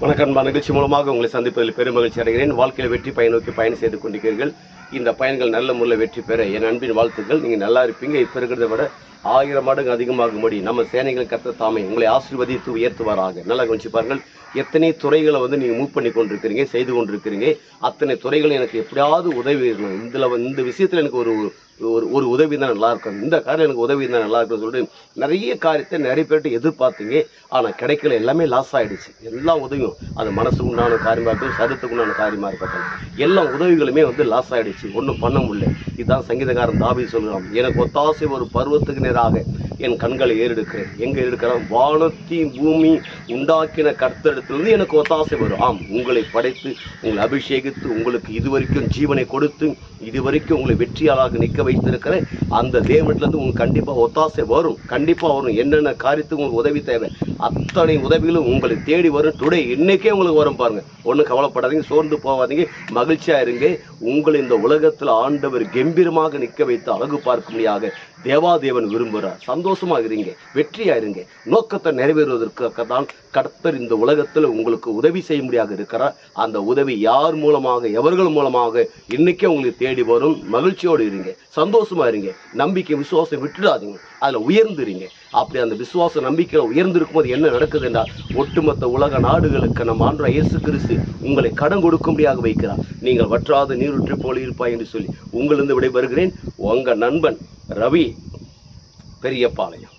வணக்கம். அன்பா நிகழ்ச்சி மூலமாக உங்களை சந்திப்பதில் பெரும் மகிழ்ச்சி அடைகிறேன். வாழ்க்கையில் வெற்றி பயன் நோக்கி பயணம் செய்து கொண்டிருக்கிறீர்கள். இந்த பயன்கள் நல்ல முறையில் வெற்றி பெற என் அன்பின் வாழ்த்துக்கள். நீங்கள் நல்லா இருப்பீங்க. இப்போ இருக்கிறத விட ஆயிரம் மடங்கு அதிகமாகும்படி நம்ம சேனைகள் கத்த தாமே உங்களை ஆசீர்வதித்து உயர்த்துவாராக. நல்லா கவனிச்சு பாருங்கள். எத்தனை துறைகளை வந்து நீங்கள் மூவ் பண்ணி கொண்டிருக்கிறீங்க செய்து கொண்டிருக்கிறீங்க அத்தனை துறைகள் எனக்கு எப்படியாவது உதவி இதில் இந்த விஷயத்தில் எனக்கு ஒரு ஒரு ஒரு உதவி தான் நல்லா இருக்கும் இந்த காரியம் எனக்கு உதவி தான் நல்லா இருக்கும்னு சொல்லிட்டு நிறைய காரியத்தை நிறைய பேர்கிட்ட எதிர்பார்த்தீங்க. ஆனால் கிடைக்கல எல்லாமே லாஸ் ஆகிடுச்சு எல்லா உதவியும் அது மனசுக்கு உண்டான காரியமாக இருக்கட்டும் சதத்துக்கு உண்டான காரியமாக இருக்கட்டும் எல்லா உதவிகளுமே வந்து லாஸ் ஆகிடுச்சு ஒன்றும் பண்ண முடியல. இதுதான் சங்கீதக்காரன் தாபி சொல்கிறான் எனக்கு ஒத்தாசை ஒரு பருவத்துக்கு நேராக என் கண்களை ஏறெடுக்கிறேன். எங்கே எடுக்கிறேன் வானத்தையும் பூமி உண்டாக்கின கர்த்தரிடத்திலிருந்து எனக்கு ஒத்தாசை வரும். ஆம் உங்களை படைத்து உங்களை அபிஷேகித்து உங்களுக்கு இதுவரைக்கும் ஜீவனை கொடுத்து இதுவரைக்கும் உங்களை வெற்றியாளாக நிற்க வைத்திருக்கிற அந்த தேவனிடத்துலேருந்து உங்களுக்கு கண்டிப்பாக ஒத்தாசை வரும். கண்டிப்பாக வரும். என்னென்ன காரியத்துக்கு உங்களுக்கு உதவி தேவை? அத்தனை உதவிகளும் உங்களை தேடி வரும். டுடே இன்னைக்கே உங்களுக்கு வரும் பாருங்க. ஒன்றும் கவலைப்படாதீங்க சோர்ந்து போகாதீங்க மகிழ்ச்சியாக இருங்க. உங்களை இந்த உலகத்தில் ஆண்டவர் கம்பீரமாக நிற்க வைத்து அழகு பார்க்கும்படியாக தேவாதேவன் விரும்புகிறார். சந்தோஷம். சந்தோஷமாக இருங்க வெற்றியாக இருங்க நோக்கத்தை நிறைவேறுவதற்காக தான் கர்த்தர் இந்த உலகத்தில் உங்களுக்கு உதவி செய்ய செய்யும்படியாக இருக்கிறார். அந்த உதவி யார் மூலமாக எவர்கள் மூலமாக இன்னைக்கே உங்களுக்கு தேடி வரும். மகிழ்ச்சியோடு இருங்க சந்தோஷமா இருங்க. நம்பிக்கை விசுவாசம் விட்டுடாதீங்க. அதில் உயர்ந்துறீங்க அப்படி அந்த விசுவாச நம்பிக்கையில் உயர்ந்திருக்கும் போது என்ன நடக்குது என்றால் ஒட்டுமொத்த உலக நாடுகளுக்கு நம்ம ஆண்ட இயேசு கிறிஸ்து உங்களை கடன் கொடுக்கும்படியாக வைக்கிறார். நீங்கள் வற்றாத நீருற்று போல இருப்பாய் என்று சொல்லி உங்களிருந்து விடைபெறுகிறேன். உங்கள் நண்பன் ரவி பெரியபாளையம்